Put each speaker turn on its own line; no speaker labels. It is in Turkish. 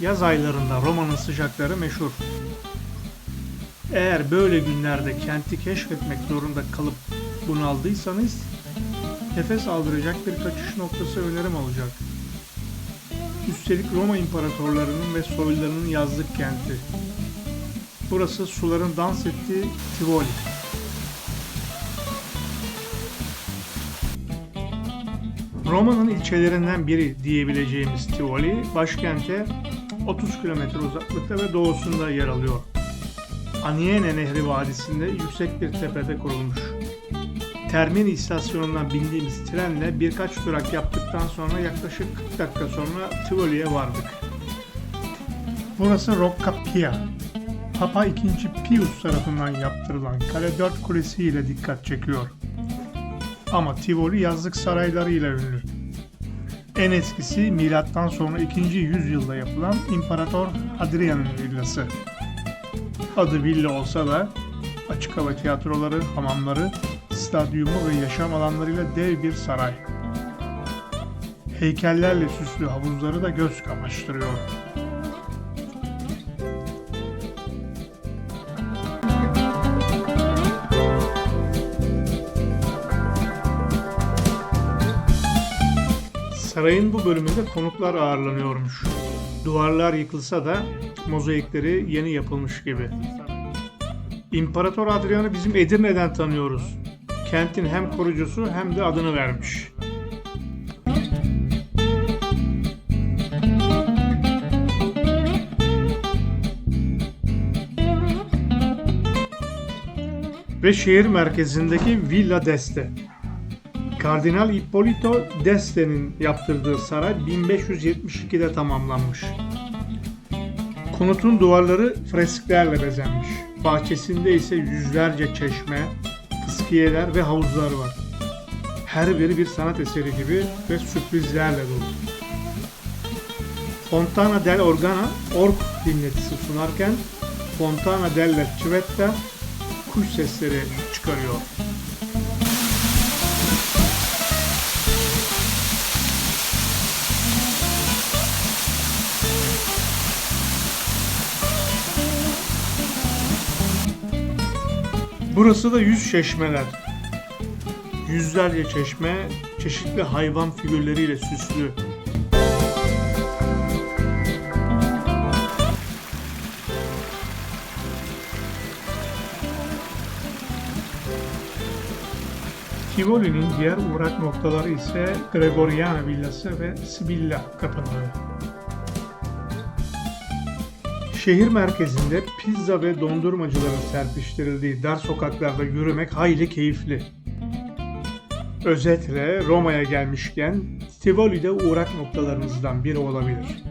Yaz aylarında Roma'nın sıcakları meşhur. Eğer böyle günlerde kenti keşfetmek zorunda kalıp bunaldıysanız nefes aldıracak bir kaçış noktası önerim olacak. Üstelik Roma imparatorlarının ve soylularının yazlık kenti. Burası suların dans ettiği Tivoli. Roma'nın ilçelerinden biri diyebileceğimiz Tivoli, başkente 30 kilometre uzaklıkta ve doğusunda yer alıyor. Aniene Nehri vadisinde yüksek bir tepede kurulmuş. Termini istasyonundan bindiğimiz trenle birkaç durak yaptıktan sonra yaklaşık 40 dakika sonra Tivoli'ye vardık. Burası Rocca Pia. Papa II. Pius tarafından yaptırılan Kale 4 Kulesi ile dikkat çekiyor. Ama Tivoli yazlık saraylarıyla ünlü. En eskisi milattan sonra 2. yüzyılda yapılan İmparator Hadrian'ın villası. Adı villa olsa da açık hava tiyatroları, hamamları, stadyumu ve yaşam alanlarıyla dev bir saray. Heykellerle süslü havuzları da göz kamaştırıyor. Sarayın bu bölümünde konuklar ağırlanıyormuş. Duvarlar yıkılsa da mozaikleri yeni yapılmış gibi. İmparator Adrian'ı bizim Edirne'den tanıyoruz. Kentin hem korucusu hem de adını vermiş. Ve şehir merkezindeki Villa d'Este. Kardinal Ippolito d'Este'nin yaptırdığı saray 1572'de tamamlanmış. Konutun duvarları fresklerle bezenmiş. Bahçesinde ise yüzlerce çeşme, fıskiyeler ve havuzlar var. Her biri bir sanat eseri gibi ve sürprizlerle dolu. Fontana del Organa ork dinletisi sunarken Fontana della Civetta kuş sesleri çıkarıyor. Burası da yüz çeşmeler. Yüzlerce çeşme çeşitli hayvan figürleriyle süslü. Tivoli'nin diğer uğrak noktaları ise Gregoriana Villası ve Sibilla Tapınağı. Şehir merkezinde pizza ve dondurmacıların serpiştirildiği dar sokaklarda yürümek hayli keyifli. Özetle Roma'ya gelmişken Tivoli de uğrak noktalarınızdan biri olabilir.